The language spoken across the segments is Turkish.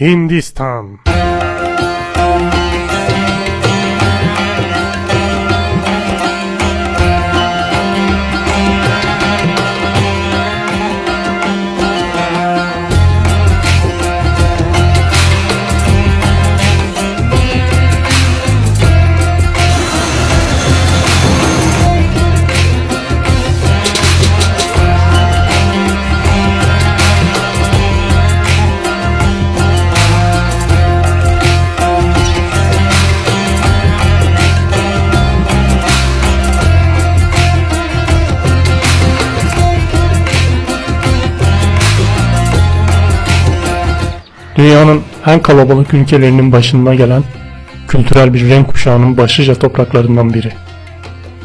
Hindistan Dünyanın en kalabalık ülkelerinin başında gelen kültürel bir renk kuşağının başlıca topraklarından biri.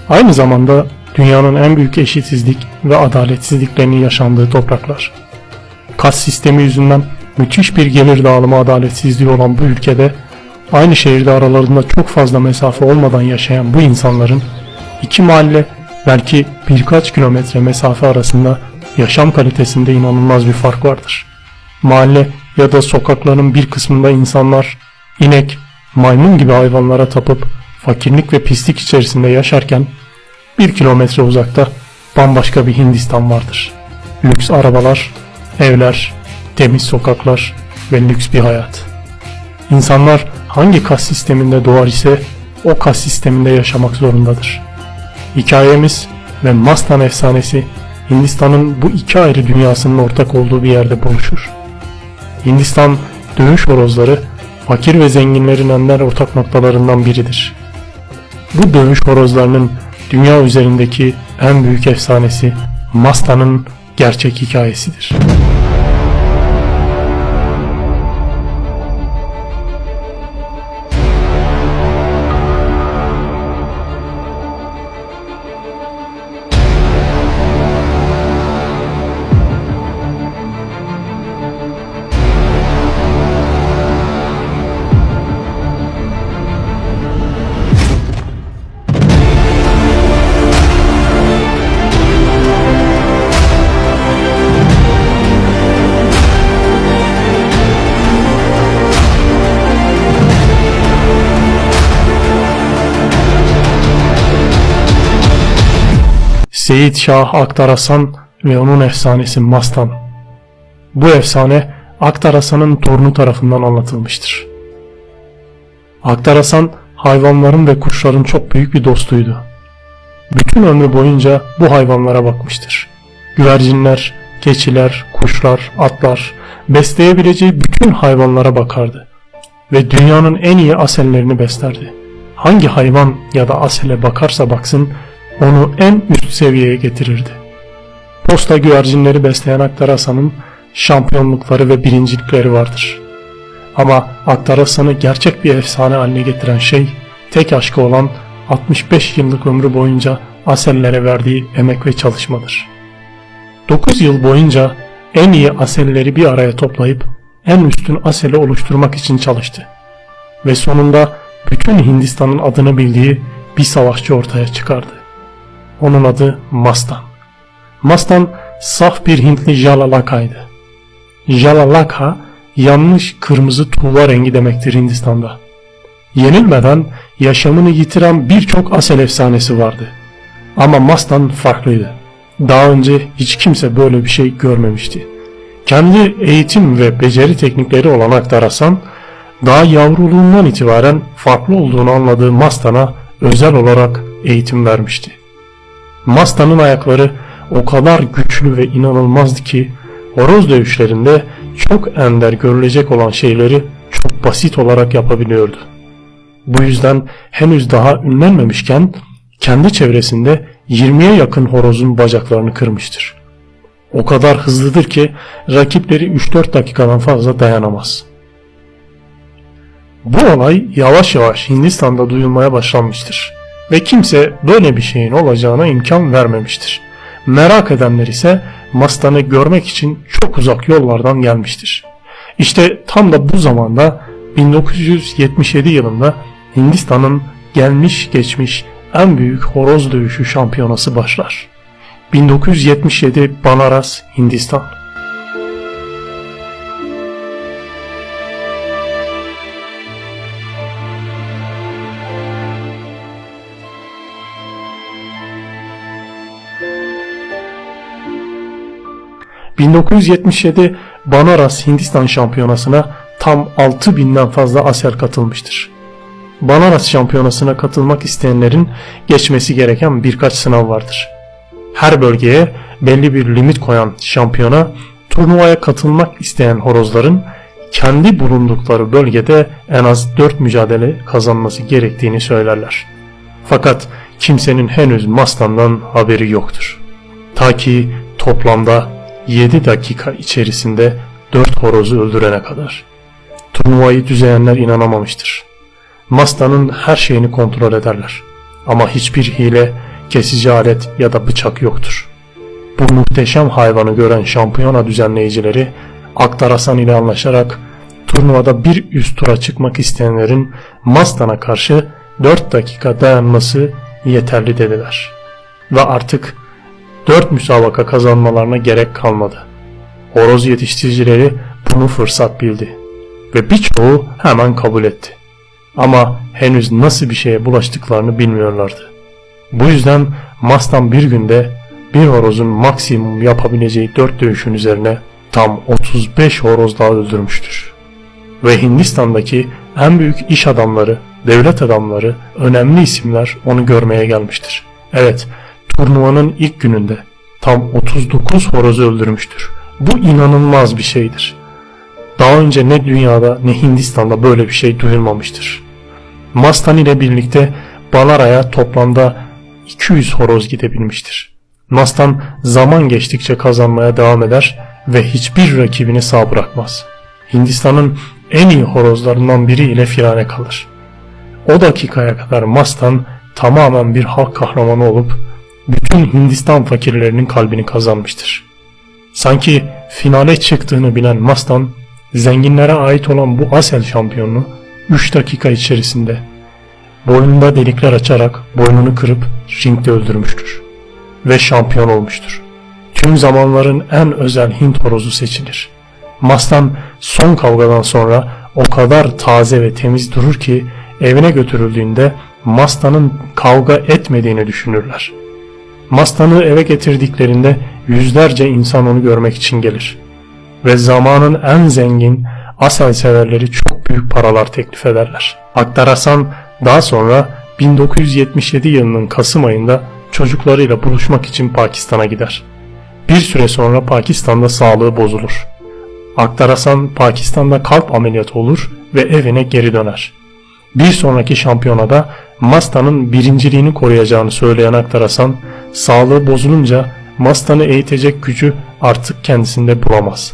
Aynı zamanda dünyanın en büyük eşitsizlik ve adaletsizliklerinin yaşandığı topraklar. Kas sistemi yüzünden müthiş bir gelir dağılımı adaletsizliği olan bu ülkede aynı şehirde aralarında çok fazla mesafe olmadan yaşayan bu insanların iki mahalle belki birkaç kilometre mesafe arasında yaşam kalitesinde inanılmaz bir fark vardır. Mahalle ya da sokakların bir kısmında insanlar inek, maymun gibi hayvanlara tapıp fakirlik ve pislik içerisinde yaşarken bir kilometre uzakta bambaşka bir Hindistan vardır. Lüks arabalar, evler, temiz sokaklar ve lüks bir hayat. İnsanlar hangi kas sisteminde doğar ise o kas sisteminde yaşamak zorundadır. Hikayemiz ve Mastan efsanesi Hindistan'ın bu iki ayrı dünyasının ortak olduğu bir yerde buluşur. Hindistan dövüş horozları fakir ve zenginlerin ender ortak noktalarından biridir. Bu dövüş horozlarının dünya üzerindeki en büyük efsanesi Masta'nın gerçek hikayesidir. Seyit Şah Aktar Hasan ve onun efsanesi Mastan. Bu efsane Aktar Hasan'ın torunu tarafından anlatılmıştır. Aktar Hasan hayvanların ve kuşların çok büyük bir dostuydu. Bütün ömrü boyunca bu hayvanlara bakmıştır. Güvercinler, keçiler, kuşlar, atlar, besleyebileceği bütün hayvanlara bakardı. Ve dünyanın en iyi asellerini beslerdi. Hangi hayvan ya da asele bakarsa baksın onu en üst seviyeye getirirdi. Posta güvercinleri besleyen Aktar Hasan'ın şampiyonlukları ve birincilikleri vardır. Ama Aktar Hasan'ı gerçek bir efsane haline getiren şey tek aşkı olan 65 yıllık ömrü boyunca asellere verdiği emek ve çalışmadır. 9 yıl boyunca en iyi aselleri bir araya toplayıp en üstün aseli oluşturmak için çalıştı. Ve sonunda bütün Hindistan'ın adını bildiği bir savaşçı ortaya çıkardı. Onun adı Mastan. Mastan saf bir Hintli Jalalaka'ydı. Jalalaka yanlış kırmızı tuğla rengi demektir Hindistan'da. Yenilmeden yaşamını yitiren birçok asel efsanesi vardı. Ama Mastan farklıydı. Daha önce hiç kimse böyle bir şey görmemişti. Kendi eğitim ve beceri teknikleri olan Aktar Hasan, daha yavruluğundan itibaren farklı olduğunu anladığı Mastan'a özel olarak eğitim vermişti. Masta'nın ayakları o kadar güçlü ve inanılmazdı ki horoz dövüşlerinde çok ender görülecek olan şeyleri çok basit olarak yapabiliyordu. Bu yüzden henüz daha ünlenmemişken kendi çevresinde 20'ye yakın horozun bacaklarını kırmıştır. O kadar hızlıdır ki rakipleri 3-4 dakikadan fazla dayanamaz. Bu olay yavaş yavaş Hindistan'da duyulmaya başlanmıştır ve kimse böyle bir şeyin olacağına imkan vermemiştir. Merak edenler ise Mastan'ı görmek için çok uzak yollardan gelmiştir. İşte tam da bu zamanda 1977 yılında Hindistan'ın gelmiş geçmiş en büyük horoz dövüşü şampiyonası başlar. 1977 Banaras, Hindistan. 1977 Banaras Hindistan Şampiyonası'na tam 6000'den fazla aser katılmıştır. Banaras Şampiyonası'na katılmak isteyenlerin geçmesi gereken birkaç sınav vardır. Her bölgeye belli bir limit koyan şampiyona turnuvaya katılmak isteyen horozların kendi bulundukları bölgede en az 4 mücadele kazanması gerektiğini söylerler. Fakat kimsenin henüz Mastan'dan haberi yoktur. Ta ki toplamda 7 dakika içerisinde 4 horozu öldürene kadar. Turnuvayı düzenler inanamamıştır. Mastan'ın her şeyini kontrol ederler. Ama hiçbir hile, kesici alet ya da bıçak yoktur. Bu muhteşem hayvanı gören şampiyona düzenleyicileri Aktarasan ile anlaşarak turnuvada bir üst tura çıkmak isteyenlerin Mastan'a karşı 4 dakika dayanması yeterli dediler. Ve artık 4 müsabaka kazanmalarına gerek kalmadı. Horoz yetiştiricileri bunu fırsat bildi ve birçoğu hemen kabul etti. Ama henüz nasıl bir şeye bulaştıklarını bilmiyorlardı. Bu yüzden Mastan bir günde bir horozun maksimum yapabileceği 4 dövüşün üzerine tam 35 horoz daha öldürmüştür. Ve Hindistan'daki en büyük iş adamları, devlet adamları, önemli isimler onu görmeye gelmiştir. Evet, turnuvanın ilk gününde tam 39 horoz öldürmüştür. Bu inanılmaz bir şeydir. Daha önce ne dünyada ne Hindistan'da böyle bir şey duyulmamıştır. Mastan ile birlikte Balara'ya toplamda 200 horoz gidebilmiştir. Mastan zaman geçtikçe kazanmaya devam eder ve hiçbir rakibini sağ bırakmaz. Hindistan'ın en iyi horozlarından biri ile firane kalır. O dakikaya kadar Mastan tamamen bir halk kahramanı olup bütün Hindistan fakirlerinin kalbini kazanmıştır. Sanki finale çıktığını bilen Mastan zenginlere ait olan bu Asel şampiyonunu 3 dakika içerisinde boynunda delikler açarak boynunu kırıp ringde öldürmüştür. Ve şampiyon olmuştur. Tüm zamanların en özel Hint horozu seçilir. Mastan son kavgadan sonra o kadar taze ve temiz durur ki evine götürüldüğünde Mastan'ın kavga etmediğini düşünürler. Mastan'ı eve getirdiklerinde yüzlerce insan onu görmek için gelir. Ve zamanın en zengin Asel severleri çok büyük paralar teklif ederler. Aktarasan daha sonra 1977 yılının Kasım ayında çocuklarıyla buluşmak için Pakistan'a gider. Bir süre sonra Pakistan'da sağlığı bozulur. Aktarasan Pakistan'da kalp ameliyatı olur ve evine geri döner. Bir sonraki şampiyonada Masta'nın birinciliğini koruyacağını söyleyen Aktarasan, sağlığı bozulunca Masta'nı eğitecek gücü artık kendisinde bulamaz.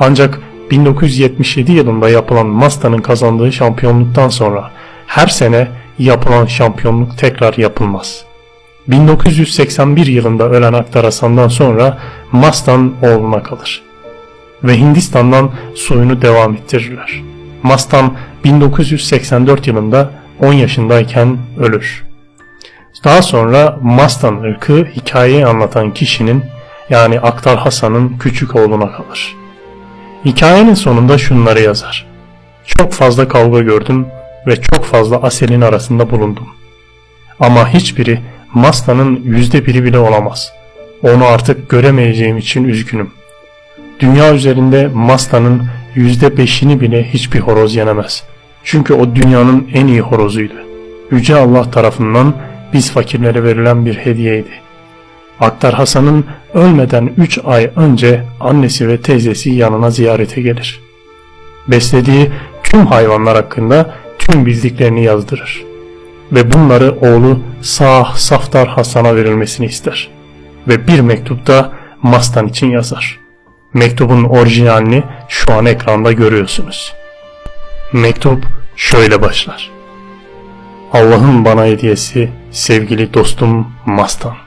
Ancak 1977 yılında yapılan Masta'nın kazandığı şampiyonluktan sonra her sene yapılan şampiyonluk tekrar yapılmaz. 1981 yılında ölen Aktarasan'dan sonra Mastan oğluna kalır. Ve Hindistan'dan soyunu devam ettirirler. Mastan 1984 yılında 10 yaşındayken ölür. Daha sonra Mastan ırkı hikayeyi anlatan kişinin yani Aktar Hasan'ın küçük oğluna kalır. Hikayenin sonunda şunları yazar. Çok fazla kavga gördüm ve çok fazla aselin arasında bulundum. Ama hiçbiri Masta'nın yüzde biri bile olamaz. Onu artık göremeyeceğim için üzgünüm. Dünya üzerinde Masta'nın yüzde beşini bile hiçbir horoz yenemez. Çünkü o dünyanın en iyi horozuydu. Yüce Allah tarafından biz fakirlere verilen bir hediyeydi. Aktar Hasan'ın ölmeden 3 ay önce annesi ve teyzesi yanına ziyarete gelir. Beslediği tüm hayvanlar hakkında tüm bildiklerini yazdırır. Ve bunları oğlu Sah Saftar Hasan'a verilmesini ister. Ve bir mektupta Mastan için yazar. Mektubun orijinalini şu an ekranda görüyorsunuz. Mektup şöyle başlar. Allah'ın bana hediyesi sevgili dostum Mastan.